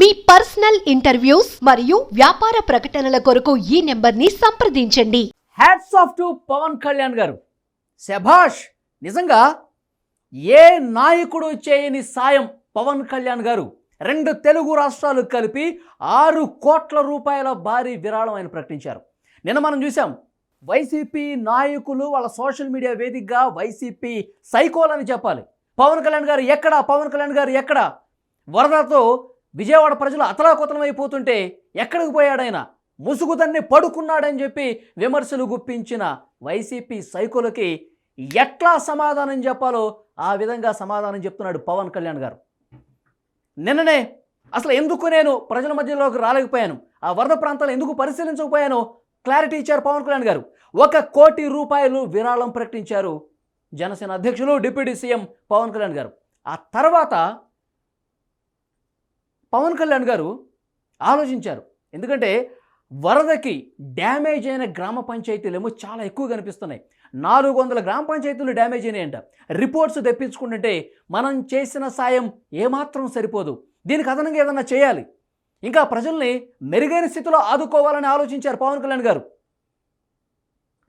మీ personal interviews మరియు వ్యాపార ప్రకటనల కొరకు ఈ నెంబర్ని సంప్రదించండి. Hats off to Pawan Kalyan గారు. శభాష్ నిజంగా ఏ నాయకుడు చేయని సాయం పవన్ కళ్యాణ్ గారు? రెండు తెలుగు రాష్ట్రాలు కలిపి ఆరు కోట్ల రూపాయల భారీ విరాళం ఆయన ప్రకటించారు. నిన్న మనం చూసాం వైసీపీ నాయకులు వాళ్ళ సోషల్ మీడియా వేదికగా వైసీపీ సైకోలని చెప్పాలి. పవన్ కళ్యాణ్ గారు ఎక్కడ? పవన్ కళ్యాణ్ గారు ఎక్కడ? వరదతో విజయవాడ ప్రజలు అతలాకుతలం అయిపోతుంటే ఎక్కడికి పోయాడైనా? ముసుగుదన్ని పడుకున్నాడని చెప్పి విమర్శలు గుప్పించిన వైసీపీ సైకులకి ఎట్లా సమాధానం చెప్పాలో ఆ విధంగా సమాధానం చెప్తున్నాడు పవన్ కళ్యాణ్ గారు. నిన్ననే అసలు ఎందుకు నేను ప్రజల మధ్యలోకి రాలేకపోయాను? ఆ వరద ప్రాంతాలు ఎందుకు పరిశీలించకపోయాను క్లారిటీ ఇచ్చారు పవన్ కళ్యాణ్ గారు. ఒక కోటి రూపాయలు విరాళం ప్రకటించారు జనసేన అధ్యక్షులు డిప్యూటీ సీఎం పవన్ కళ్యాణ్ గారు. ఆ తర్వాత పవన్ కళ్యాణ్ గారు ఆలోచించారు. ఎందుకంటే వరదకి డ్యామేజ్ అయిన గ్రామ పంచాయతీలు ఏమో చాలా ఎక్కువ కనిపిస్తున్నాయి. నాలుగు వందల గ్రామ పంచాయతీలు డ్యామేజ్ అయినాయంట. రిపోర్ట్స్ తెప్పించుకుంటుంటే మనం చేసిన సాయం ఏమాత్రం సరిపోదు. దీనికి అదనంగా ఏదన్నా చేయాలి. ఇంకా ప్రజల్ని మెరుగైన స్థితిలో ఆదుకోవాలని ఆలోచించారు పవన్ కళ్యాణ్ గారు.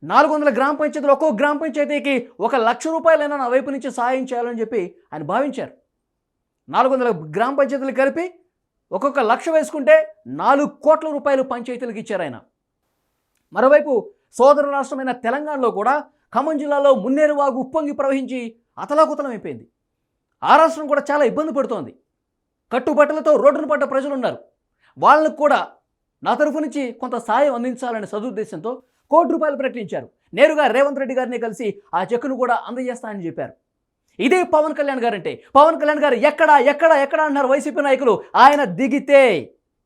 నాలుగు వందల గ్రామ పంచాయతీలు ఒక్కో గ్రామ పంచాయతీకి ఒక లక్ష రూపాయలైనా నా వైపు నుంచి సాయం చేయాలని చెప్పి ఆయన భావించారు. నాలుగు వందల గ్రామ పంచాయతీలు కలిపి ఒక్కొక్క లక్ష వేసుకుంటే నాలుగు కోట్ల రూపాయలు పంచాయతీలకు ఇచ్చారు ఆయన. మరోవైపు సోదర రాష్ట్రమైన తెలంగాణలో కూడా ఖమ్మం జిల్లాలో మున్నేరువాగు ఉప్పొంగి ప్రవహించి అతలాకుతలం అయిపోయింది. ఆ రాష్ట్రం కూడా చాలా ఇబ్బంది పడుతోంది. కట్టుబట్టలతో రోడ్డును పడ్డ ప్రజలు ఉన్నారు. వాళ్ళకు కూడా నా తరఫు నుంచి కొంత సాయం అందించాలనే సదుద్దేశంతో కోటి రూపాయలు ప్రకటించారు. నేరుగా రేవంత్ రెడ్డి గారిని కలిసి ఆ చెక్కును కూడా అందజేస్తానని చెప్పారు. ఇదే పవన్ కళ్యాణ్ గారంటే. పవన్ కళ్యాణ్ గారు ఎక్కడ ఎక్కడ ఎక్కడ అన్నారు వైసీపీ నాయకులు. ఆయన దిగితే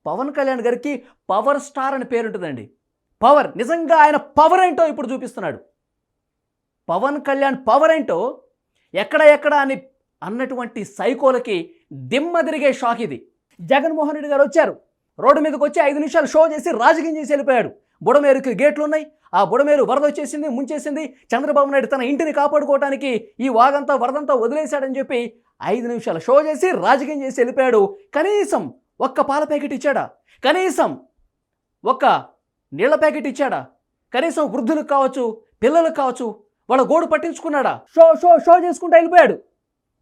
పవన్ కళ్యాణ్ గారికి పవర్ స్టార్ అని పేరుంటుందండి. పవర్ నిజంగా ఆయన పవర్ ఏంటో ఇప్పుడు చూపిస్తున్నాడు. పవన్ కళ్యాణ్ పవర్ ఏంటో ఎక్కడ ఎక్కడ అని అన్నటువంటి సైకోలకి దిమ్మ తిరిగే షాక్ ఇది. జగన్మోహన్ రెడ్డి గారు వచ్చారు. రోడ్డు మీదకి వచ్చి ఐదు నిమిషాలు షో చేసి రాజకీయం చేసి వెళ్ళిపోయాడు. బుడమేరుకి గేట్లు ఉన్నాయి ఆ బుడమేరు వరద వచ్చేసింది ముంచేసింది. చంద్రబాబు నాయుడు తన ఇంటిని కాపాడుకోవడానికి ఈ వాగంతా వరదంతా వదిలేశాడని చెప్పి ఐదు నిమిషాలు షో చేసి రాజకీయం చేసి వెళ్ళిపోయాడు. కనీసం ఒక్క పాల ప్యాకెట్ ఇచ్చాడా? కనీసం ఒక్క నీళ్ళ ప్యాకెట్ ఇచ్చాడా? కనీసం వృద్ధులకు కావచ్చు పిల్లలకు కావచ్చు వాళ్ళ గోడు పట్టించుకున్నాడా? షో షో షో చేసుకుంటూ వెళ్ళిపోయాడు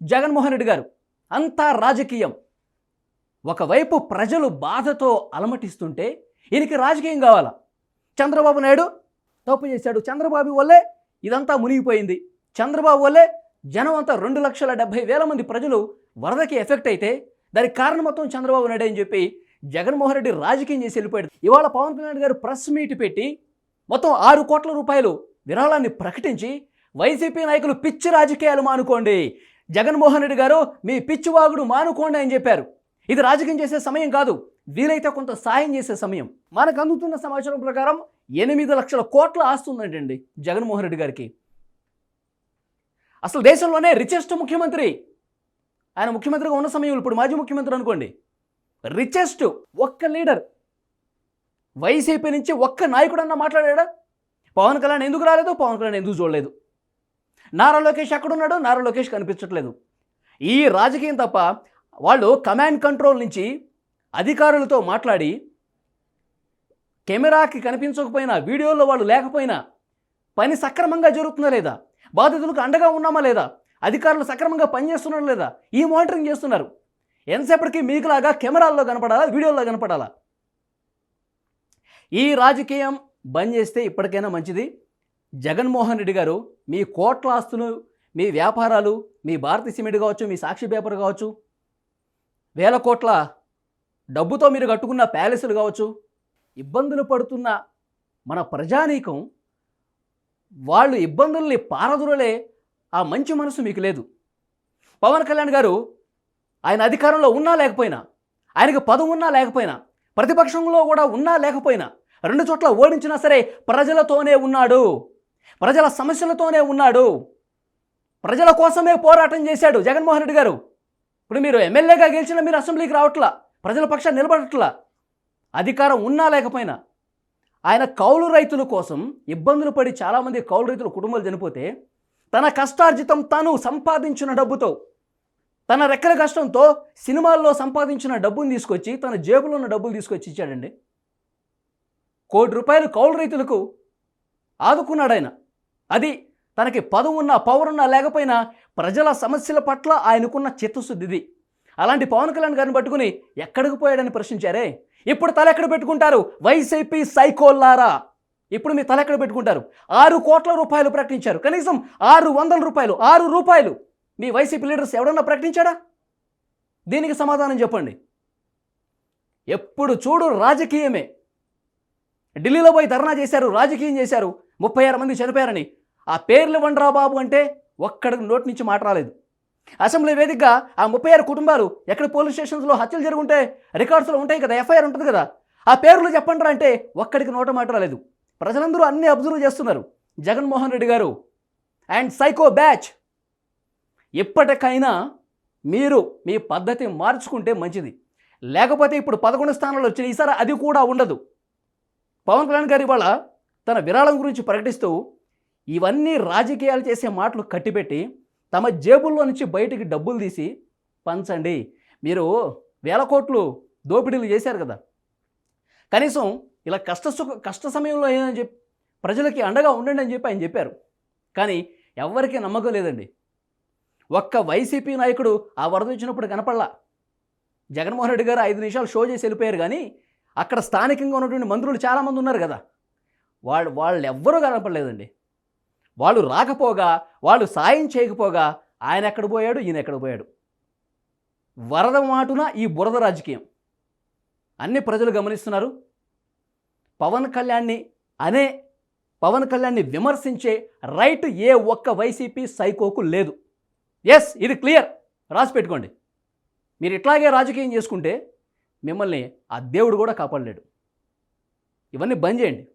జగన్మోహన్ రెడ్డి గారు. అంతా రాజకీయం. ఒకవైపు ప్రజలు బాధతో అలమటిస్తుంటే ఈయనకి రాజకీయం కావాలా? చంద్రబాబు నాయుడు తప్పు చేశాడు. చంద్రబాబు వల్లే ఇదంతా మునిగిపోయింది. చంద్రబాబు వల్లే జనం అంతా రెండు లక్షల డెబ్బై వేల మంది ప్రజలు వరదకి ఎఫెక్ట్ అయితే దానికి కారణం మొత్తం చంద్రబాబు నాయుడు అని చెప్పి జగన్మోహన్ రెడ్డి రాజకీయం చేసి వెళ్ళిపోయాడు. ఇవాళ పవన్ కళ్యాణ్ గారు ప్రెస్ మీట్ పెట్టి మొత్తం ఆరు కోట్ల రూపాయలు విరాళాన్ని ప్రకటించి వైసీపీ నాయకులు పిచ్చి రాజకీయాలు మానుకోండి. జగన్మోహన్ రెడ్డి గారు మీ పిచ్చివాగుడు మానుకోండి అని చెప్పారు. ఇది రాజకీయం చేసే సమయం కాదు. వీలైతే కొంత సాయం చేసే సమయం. మనకు అందుతున్న సమాచారం ప్రకారం ఎనిమిది లక్షల కోట్ల ఆస్తుందంటండి జగన్మోహన్ రెడ్డి గారికి. అసలు దేశంలోనే రిచెస్ట్ ముఖ్యమంత్రి. ఆయన ముఖ్యమంత్రిగా ఉన్న సమయంలో ఇప్పుడు మాజీ ముఖ్యమంత్రి అనుకోండి. రిచెస్ట్ ఒక్క లీడర్. వైసీపీ నుంచి ఒక్క నాయకుడన్నా మాట్లాడాడా? పవన్ కళ్యాణ్ ఎందుకు రాలేదు? పవన్ కళ్యాణ్ ఎందుకు చూడలేదు? నారా లోకేష్ ఎక్కడున్నాడు? నారా లోకేష్ కనిపించట్లేదు. ఈ రాజకీయం తప్ప వాళ్ళు కమాండ్ కంట్రోల్ నుంచి అధికారులతో మాట్లాడి కెమెరాకి కనిపించకపోయినా వీడియోలో వాళ్ళు లేకపోయినా పని సక్రమంగా జరుగుతుందా లేదా? బాధితులకు అండగా ఉన్నామా లేదా? అధికారులు సక్రమంగా పనిచేస్తున్నారా లేదా? ఈ మానిటరింగ్ చేస్తున్నారు. ఎంతసేపటికి మీకులాగా కెమెరాల్లో కనపడాలా వీడియోల్లో కనపడాలా? ఈ రాజకీయం బంద్ చేస్తే ఇప్పటికైనా మంచిది. జగన్మోహన్ రెడ్డి గారు మీ కోట్ల ఆస్తులు మీ వ్యాపారాలు మీ భారతీయ సిమెంట్ కావచ్చు మీ సాక్షి పేపర్ కావచ్చు వేల కోట్ల డబ్బుతో మీరు కట్టుకున్న ప్యాలెస్లు కావచ్చు ఇబ్బందులు పడుతున్న మన ప్రజానీకం వాళ్ళు ఇబ్బందుల్ని పారదురలే ఆ మంచి మనసు మీకు లేదు. పవన్ కళ్యాణ్ గారు ఆయన అధికారంలో ఉన్నా లేకపోయినా ఆయనకు పదం ఉన్నా లేకపోయినా ప్రతిపక్షంలో కూడా ఉన్నా లేకపోయినా రెండు చోట్ల ఓడించినా సరే ప్రజలతోనే ఉన్నాడు. ప్రజల సమస్యలతోనే ఉన్నాడు. ప్రజల కోసమే పోరాటం చేశాడు జగన్మోహన్ రెడ్డి గారు. ఇప్పుడు మీరు ఎమ్మెల్యేగా గెలిచినా మీరు అసెంబ్లీకి రావట్లా. ప్రజల పక్షాన్ని నిలబడట్లా. అధికారం ఉన్నా లేకపోయినా. ఆయన కౌలు రైతుల కోసం ఇబ్బందులు పడి చాలామంది కౌలు రైతుల కుటుంబాలు చనిపోతే తన కష్టార్జితం తాను సంపాదించిన డబ్బుతో తన రెక్కల కష్టంతో సినిమాల్లో సంపాదించిన డబ్బును తీసుకొచ్చి తన జేబులో ఉన్న డబ్బులు తీసుకొచ్చి ఇచ్చాడండి. కోటి రూపాయలు కౌలు రైతులకు ఆదుకున్నాడు ఆయన. అది తనకి పదవున్నా పవరున్నా లేకపోయినా ప్రజల సమస్యల పట్ల ఆయనకున్న చిత్తశుద్ధిది. అలాంటి పవన్ కళ్యాణ్ గారిని పట్టుకుని ఎక్కడికి పోయాడని ప్రశ్నించారే? ఇప్పుడు తల ఎక్కడ పెట్టుకుంటారు? వైసీపీ సైకోల్లారా? ఇప్పుడు మీ తల ఎక్కడ పెట్టుకుంటారు? ఆరు కోట్ల రూపాయలు ప్రకటించారు. కనీసం ఆరు వందల రూపాయలు ఆరు రూపాయలు మీ వైసీపీ లీడర్స్ ఎవడన్నా ప్రకటించాడా? దీనికి సమాధానం చెప్పండి. ఎప్పుడు చూడు రాజకీయమే. ఢిల్లీలో పోయి ధర్నా చేశారు రాజకీయం చేశారు ముప్పై ఆరు మంది చనిపోయారని. ఆ పేర్లు వండరా బాబు అంటే ఒక్కడికి నోటి నుంచి మాట రాలేదు. అసెంబ్లీ వేదికగా ఆ ముప్పై ఆరు కుటుంబాలు ఎక్కడ పోలీస్ స్టేషన్స్లో హత్యలు జరుగుంటే రికార్డ్స్లో ఉంటాయి కదా ఎఫ్ఐఆర్ ఉంటుంది కదా. ఆ పేర్లు చెప్పండి అంటే ఒక్కడికి నోట మాట రాలేదు. ప్రజలందరూ అన్నీ అబ్జర్వ్ చేస్తున్నారు. జగన్మోహన్ రెడ్డి గారు. And psycho batch. ఇప్పటికైనా మీరు మీ పద్ధతి మార్చుకుంటే మంచిది. లేకపోతే ఇప్పుడు పదకొండు స్థానాలు వచ్చిన ఈసారి అది కూడా ఉండదు. పవన్ కళ్యాణ్ గారి ఇవాళ తన విరాళం గురించి ప్రకటిస్తూ ఇవన్నీ రాజకీయాలు చేసే మాటలు కట్టిపెట్టి తమ జేబుల్లో నుంచి బయటికి డబ్బులు తీసి పంచండి మీరు వేల కోట్లు దోపిడీలు చేశారు కదా. కనీసం ఇలా కష్ట సుఖ కష్ట సమయంలో ఏమని చెప్పి ప్రజలకి అండగా ఉండండి అని చెప్పి ఆయన చెప్పారు. కానీ ఎవ్వరికీ నమ్మకం లేదండి. ఒక్క వైసీపీ నాయకుడు ఆ వరద వచ్చినప్పుడు కనపడలా. జగన్మోహన్ రెడ్డి గారు ఐదు నిమిషాలు షో చేసి వెళ్ళిపోయారు కానీ అక్కడ స్థానికంగా ఉన్నటువంటి మంత్రులు చాలామంది ఉన్నారు కదా. వాళ్ళు వాళ్ళు ఎవ్వరూ కనపడలేదండి. వాళ్ళు రాకపోగా వాళ్ళు సాయం చేయకపోగా ఆయన ఎక్కడ పోయాడు? ఈయన ఎక్కడ పోయాడు? వరద మాటున ఈ బురద రాజకీయం. అన్ని ప్రజలు గమనిస్తున్నారు. పవన్ కళ్యాణ్ని అనే పవన్ కళ్యాణ్ని విమర్శించే రైట్ ఏ ఒక్క వైసీపీ సైకోకు లేదు. ఎస్ ఇది క్లియర్. రాసి పెట్టుకోండి. మీరు ఇట్లాగే రాజకీయం చేసుకుంటే మిమ్మల్ని ఆ దేవుడు కూడా కాపాడలేడు. ఇవన్నీ బంద్ చేయండి.